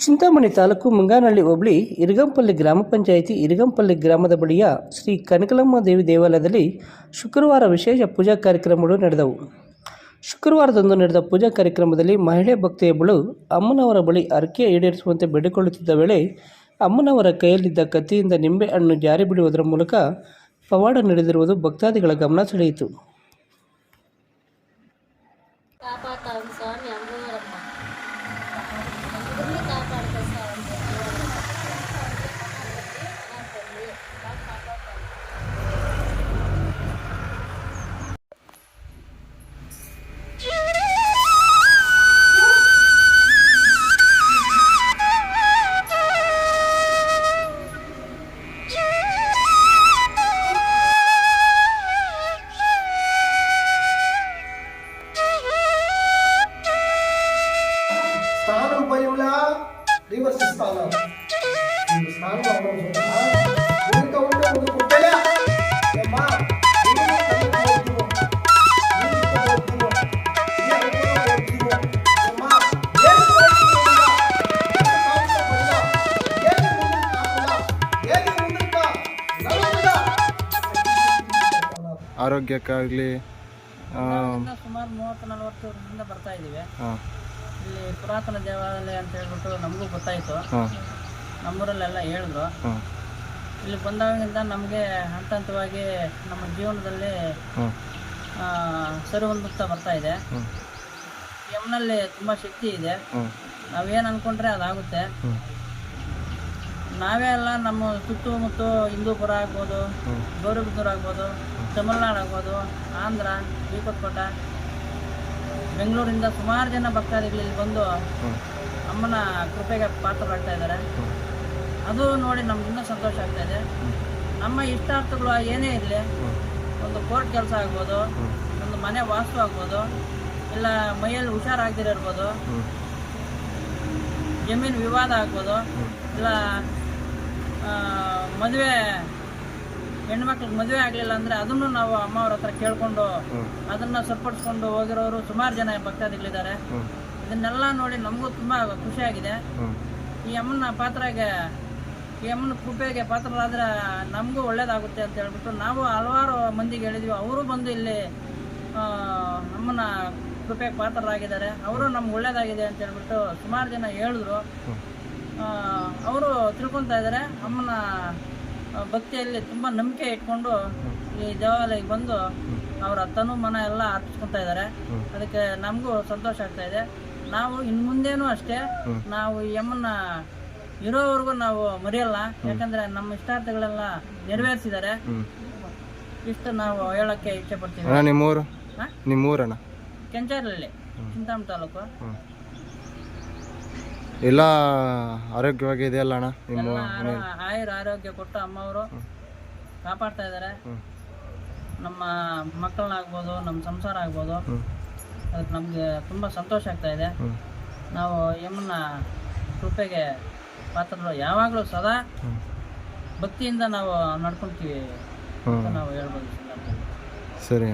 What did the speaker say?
ಚಿಂತಾಮಣಿ ತಾಲೂಕು ಮುಂಗಾನಹಳ್ಳಿ ಹೋಬಳಿ ಇರಗಂಪಲ್ಲಿ ಗ್ರಾಮ ಪಂಚಾಯಿತಿ ಇರಗಂಪಲ್ಲಿ ಗ್ರಾಮದ ಬಳಿಯ ಶ್ರೀ ಕನಕಲಮ್ಮ ದೇವಿ ದೇವಾಲಯದಲ್ಲಿ ಶುಕ್ರವಾರ ವಿಶೇಷ ಪೂಜಾ ಕಾರ್ಯಕ್ರಮಗಳು ನಡೆದವು. ಶುಕ್ರವಾರದಂದು ನಡೆದ ಪೂಜಾ ಕಾರ್ಯಕ್ರಮದಲ್ಲಿ ಮಹಿಳೆ ಭಕ್ತೆಯೊಬ್ಬಳು ಅಮ್ಮನವರ ಬಳಿ ಅರ್ಕೆ ಈಡೇರಿಸುವಂತೆ ಬೇಡಿಕೊಳ್ಳುತ್ತಿದ್ದ ವೇಳೆ ಅಮ್ಮನವರ ಕೈಯಲ್ಲಿದ್ದ ಕತ್ತಿಯಿಂದ ನಿಂಬೆ ಹಣ್ಣು ಜಾರಿ ಬಿಡುವುದರ ಮೂಲಕ ಪವಾಡ ನಡೆದಿರುವುದು ಭಕ್ತಾದಿಗಳ ಗಮನ ಸೆಳೆಯಿತು. ಸ್ಥಾನ ಆರೋಗ್ಯಕ್ಕಾಗಲಿ ಸುಮಾರು ಮೂವತ್ತು ನಲವತ್ತು ವರ್ಷದಿಂದ ಬರ್ತಾ ಇದ್ದೀವಿ. ಇಲ್ಲಿ ಪುರಾತನ ದೇವಾಲಯ ಅಂತ ಹೇಳ್ಬಿಟ್ಟು ನಮಗೂ ಗೊತ್ತಾಯಿತು. ನಮ್ಮೂರಲ್ಲೆಲ್ಲ ಹೇಳಿದ್ರು. ಇಲ್ಲಿ ಬಂದಾಗಿಂದ ನಮಗೆ ಹಂತ ಹಂತವಾಗಿ ನಮ್ಮ ಜೀವನದಲ್ಲಿ ಸರಿ ಹೊಂದುತ್ತಾ ಬರ್ತಾ ಇದೆ. ಎಮ್ನಲ್ಲಿ ಯಮ್ನಲ್ಲಿ ತುಂಬ ಶಕ್ತಿ ಇದೆ. ನಾವೇನು ಅಂದ್ಕೊಂಡ್ರೆ ಅದಾಗುತ್ತೆ. ನಾವೇ ಅಲ್ಲ ನಮ್ಮ ಸುತ್ತಮುತ್ತ ಹಿಂದೂಪುರ ಆಗ್ಬೋದು ಗೌರಿಬಿದ್ದೂರು ಆಗ್ಬೋದು ತಮಿಳ್ನಾಡು ಆಗ್ಬೋದು ಆಂಧ್ರ ಶ್ರೀಪತ್ಕೋಟ ಬೆಂಗಳೂರಿಂದ ಸುಮಾರು ಜನ ಭಕ್ತಾದಿಗಳು ಇಲ್ಲಿ ಬಂದು ಅಮ್ಮನ ಕೃಪೆಗೆ ಪಾತ್ರರಾಗ್ತಾ ಇದ್ದಾರೆ. ಅದು ನೋಡಿ ನಮ್ಗೆ ಇನ್ನೂ ಸಂತೋಷ ಆಗ್ತಾ ಇದೆ. ನಮ್ಮ ಇಷ್ಟಾರ್ಥಗಳು ಏನೇ ಇರಲಿ ಒಂದು ಕೋರ್ಟ್ ಕೆಲಸ ಆಗ್ಬೋದು ಒಂದು ಮನೆ ವಾಸ್ತು ಆಗ್ಬೋದು ಇಲ್ಲ ಮೈಯಲ್ಲಿ ಹುಷಾರಾಗದಿರಬೋದು ಜಮೀನು ವಿವಾದ ಆಗ್ಬೋದು ಇಲ್ಲ ಮದುವೆ ಹೆಣ್ಮಕ್ಳಿಗೆ ಮದುವೆ ಆಗಲಿಲ್ಲ ಅಂದರೆ ಅದನ್ನು ನಾವು ಅಮ್ಮವ್ರ ಹತ್ರ ಕೇಳಿಕೊಂಡು ಅದನ್ನ ಸರಿಪಡಿಸ್ಕೊಂಡು ಹೋಗಿರೋರು ಸುಮಾರು ಜನ ಭಕ್ತಾದಿಗಳಿದ್ದಾರೆ. ಇದನ್ನೆಲ್ಲ ನೋಡಿ ನಮಗೂ ತುಂಬ ಖುಷಿಯಾಗಿದೆ. ಈ ಅಮ್ಮನ ಪಾತ್ರಗೆ ಈ ಅಮ್ಮನ ಕೃಪೆಗೆ ಪಾತ್ರರಾದ್ರೆ ನಮಗೂ ಒಳ್ಳೇದಾಗುತ್ತೆ ಅಂತ ಹೇಳ್ಬಿಟ್ಟು ನಾವು ಹಲವಾರು ಮಂದಿಗೆ ಹೇಳಿದ್ವಿ. ಅವರು ಬಂದು ಇಲ್ಲಿ ನಮ್ಮನ್ನ ಅಮ್ಮನ ಕೃಪೆಗೆ ಪಾತ್ರರಾಗಿದ್ದಾರೆ. ಅವರು ನಮ್ಗೆ ಒಳ್ಳೇದಾಗಿದೆ ಅಂತ ಹೇಳ್ಬಿಟ್ಟು ಸುಮಾರು ಜನ ಹೇಳಿದ್ರು. ಅವರು ತಿಳ್ಕೊತಾ ಇದ್ದಾರೆ. ಅಮ್ಮನ ಭಕ್ತಿಯಲ್ಲಿ ತುಂಬ ನಂಬಿಕೆ ಇಟ್ಕೊಂಡು ಈ ದೇವಾಲಯಕ್ಕೆ ಬಂದು ಅವರ ತನು ಮನ ಎಲ್ಲ ಅರ್ಪಿಸ್ಕೊತಾ ಇದ್ದಾರೆ. ಅದಕ್ಕೆ ನಮಗೂ ಸಂತೋಷ ಆಗ್ತಾ ಇದೆ. ನಾವು ಇನ್ನು ಮುಂದೇನು ಅಷ್ಟೇ ನಾವು ಈ ಅಮ್ಮನ ಇರೋವರೆಗೂ ನಾವು ಮರೆಯಲ್ಲ. ಯಾಕಂದ್ರೆ ನಮ್ಮ ಇಷ್ಟಾರ್ಥಗಳೆಲ್ಲ ನೆರವೇರಿಸಿದ್ದಾರೆ. ಇಷ್ಟು ನಾವು ಹೇಳಕ್ಕೆ ಇಚ್ಛೆ ಪಡ್ತೀವಿ ನಿಮ್ಮೂರು? ಹಾ? ನಿಮ್ಮೂರಣ್ಣ? ಕೆಂಚಾರಲ್ಲಿ ಚಿಂತಾಮಣಿ ತಾಲೂಕು. ಎಲ್ಲ ಆರೋಗ್ಯವಾಗಿ ಇದೆಯಲ್ಲ ಅಣ್ಣ? ನಿಮ್ಮ ಆರೋಗ್ಯ ಆಯುರ ಆರೋಗ್ಯ ಕೊಟ್ಟು ಅಮ್ಮವರು ಕಾಪಾಡ್ತಾ ಇದ್ದಾರೆ ನಮ್ಮ ಮಕ್ಕಳನ್ನಾಗ್ಬೋದು ನಮ್ಮ ಸಂಸಾರ ಆಗ್ಬೋದು. ಅದಕ್ಕೆ ನಮಗೆ ತುಂಬ ಸಂತೋಷ ಆಗ್ತಾ ಇದೆ. ನಾವು ಯಮ್ಮನ ಕೃಪೆಗೆ ಪಾತ್ರರು ಯಾವಾಗಲೂ ಸದಾ ಭಕ್ತಿಯಿಂದ ನಾವು ನಡ್ಕೊಳ್ತೀವಿ ಅಂತ ನಾವು ಹೇಳ್ಬೋದು ಸರಿ